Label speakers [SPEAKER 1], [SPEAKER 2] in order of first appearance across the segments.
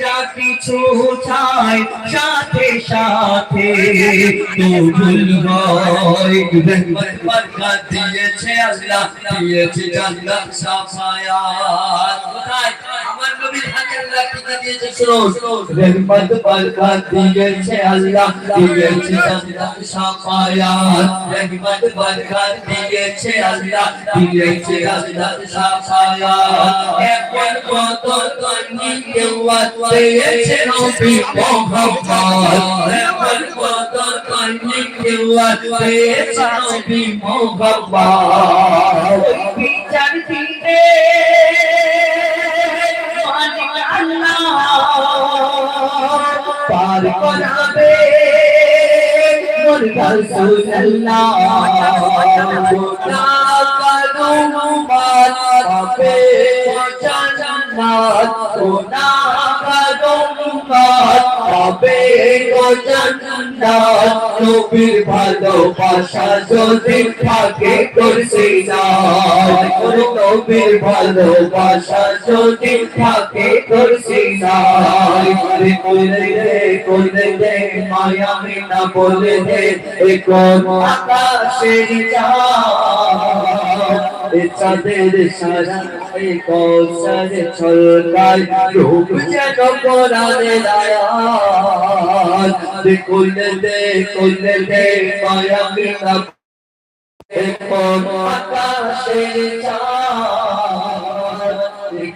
[SPEAKER 1] যা কিছু চাই সাথে সাথে কবুল হয়। দিয়েছে আল্লাহ দিয়েছে জান্নাত সাফায়াত। কোথায়? আমার নবীর হাতে আল্লাহ কি দিয়েছে শুনো রহমত বরকত দিয়েছে আল্লাহ দিয়েছে জান্নাত সাফায়াত রহমত বরকত দিয়েছে আল্লাহ দিয়েছে জান্নাত সাফায়াত এখন কত তন্নি কেওয়াত পেয়েছে নবী মোহাম্মদ এখন কত তন্নি কেওয়াত পেয়েছে নবী মোহাম্মদ বিচার দিতে পার করাবে মোর রাসূলুল্লাহ মাত জান্নাত নবীর ভালোবাসা যদি থাকে করছে না। নবীর ভালোবাসা যদি থাকে করছে না। রে দে কইলে দে মায়া মিনা বলে দে কোন আকাশের চাঁদ? চাঁদের সারা এ কৌশল ছলকায় রূপ যেন কোরআনের আয়াত দে কইলে দে কইলে দে, মায়া মিনা কোন আকাশের চাঁদ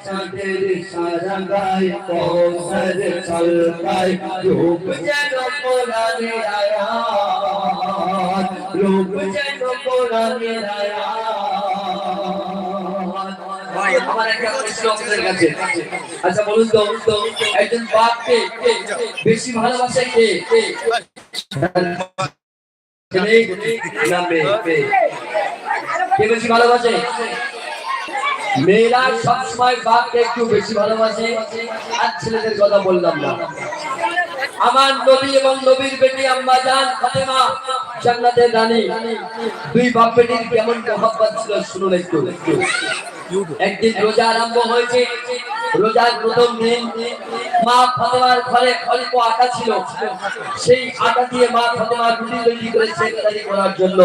[SPEAKER 1] চাঁদের সারা গায়ে কৌশল ছলকায় রূপ যেন কোরআনে আয়াত রূপ যেন কোরআনে আচ্ছা বলুন তো একজন বাপকে বেশি ভালোবাসে কে? কে বেশি ভালোবাসে? মেয়েরা সবসময় বাপকে একটু বেশি ভালোবাসে। আর ছেলেদের কথা বললাম না। আমার নবী এবং নবীর বেটি আম্মা জান, ফাতেমা, জান্নাতের রানী। দুই বাপ বেটির কেমন মহব্বত ছিল শুনুন একটু। একদিন রোজা আরম্ভ হয়েছে। রোজার প্রথম দিন মা ফাতেমার ঘরে অল্প আটা ছিল। সেই আটা দিয়ে মা ফাতেমা রুটি তৈরি করেছে ইফতারি করার জন্য।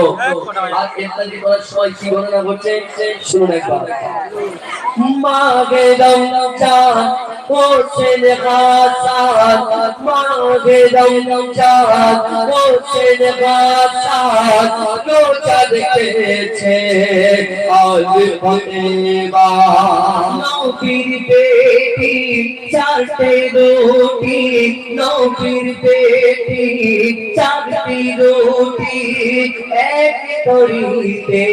[SPEAKER 1] আর ইফতারি করার সময় কি ঘটনা ঘটছে? শুনুন একবার। মাগে দম চান হোসেন গাছান মাগে দম চান হোসেন গাছান রোজা দেখেছে। আজ ফাতেমা নবীর বেটি চারটে রুটি নবীর বেটি চারটি রুটি এক তরিতে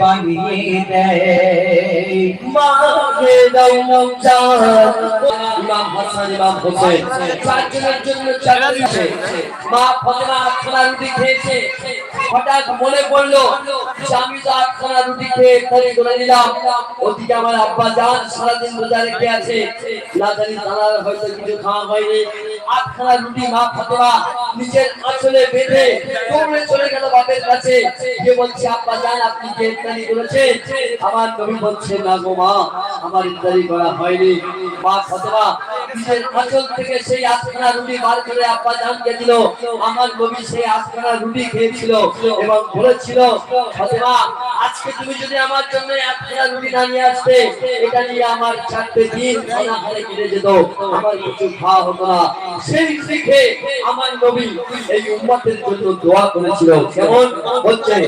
[SPEAKER 1] বানিয়ে দেয়। মাগে দম চান ইমাম হাসান ইমাম হোসেন চারজনের জন্য মা ফাতেমা আটখানা খেয়েছে। হঠাৎ মনে পড়ল আমি তো আটখানা রুটি খেয়ে ইফতারি করে নিলাম ওদিকে আমার আব্বা জান সারাদিন আছে? না জানি হয়তো কিছু খাওয়া হয়নি। আটখানা রুটি মা নিজের আঁচলে বেঁধে দৌড়ে চলে গেল বাপের কাছে। যে বলছে, আব্বা জান আপনি কি? ইফতারি আমার নবী বলছে, না গো মা, আমার ইফতারি করা হয়নি। মা ফাতেমা সেই রুটি বার করে আমার নবী সেই আটখানা রুটি খেয়েছিল এবং বলেছিল আজকে তুমি যদি আমার জন্য আটখানা রুটি না নিয়ে আসতে, এটা নিয়ে আমার চারটে দিন খানা হারে কেটে যেত। আমার কিছু খাওয়া হতো না। সেই শিখে আমার নবী এই উম্মতের জন্য দোয়া করেছিল। কেমন? হচ্ছে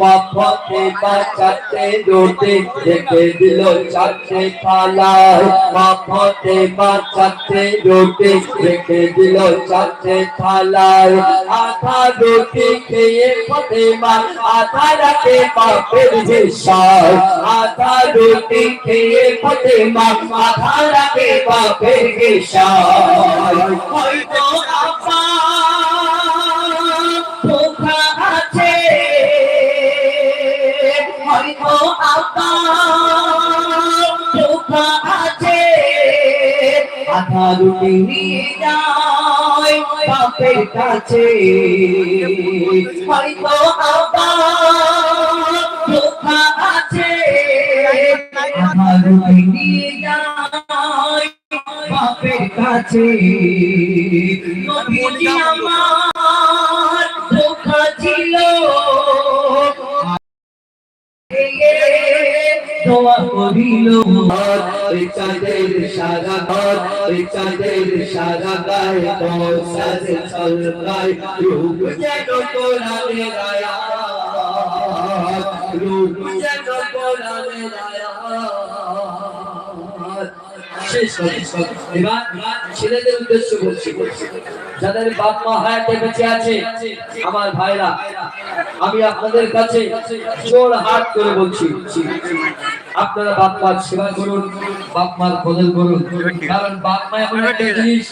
[SPEAKER 1] মা ফাতেমা চারটে রুটি রেখে দিল চারটে থালায়। মা ফাতেমা চারটে রুটি রেখে দিল চারটে থালায়। আধা রুটি খেয়ে ফাতেমা আধা রাখে বাপের হিসাব আধা রুটি খেয়ে ফাতেমা আধা রাখে বাপের হিসাব হয়তো আপা ধোকা আছে হয়তো আপা ধোকা আছে কাছে। হয়তো আপা রুটি নিয়ে যায় বাপের কাছে নবীজি আমার ধোকা ছিল দোয়া করিল চাঁদের সারা ঘর চাঁদের সারা গায়ে বসার ছলকায় রূপ যেন কোরআনের আয়াত রূপ যেন কোরআনের আয়াত ছেলেদের উদ্দেশ্য বলছি। যাদের বাপ মা হায়াতে বেঁচে আছে, আমার ভাইরা, আমি আপনাদের কাছে জোর হাত করে বলছি। আপনারা বাপ মার সেবা করুন, বাপ মার বদল করুন। কারণ বাপ মা জিনিস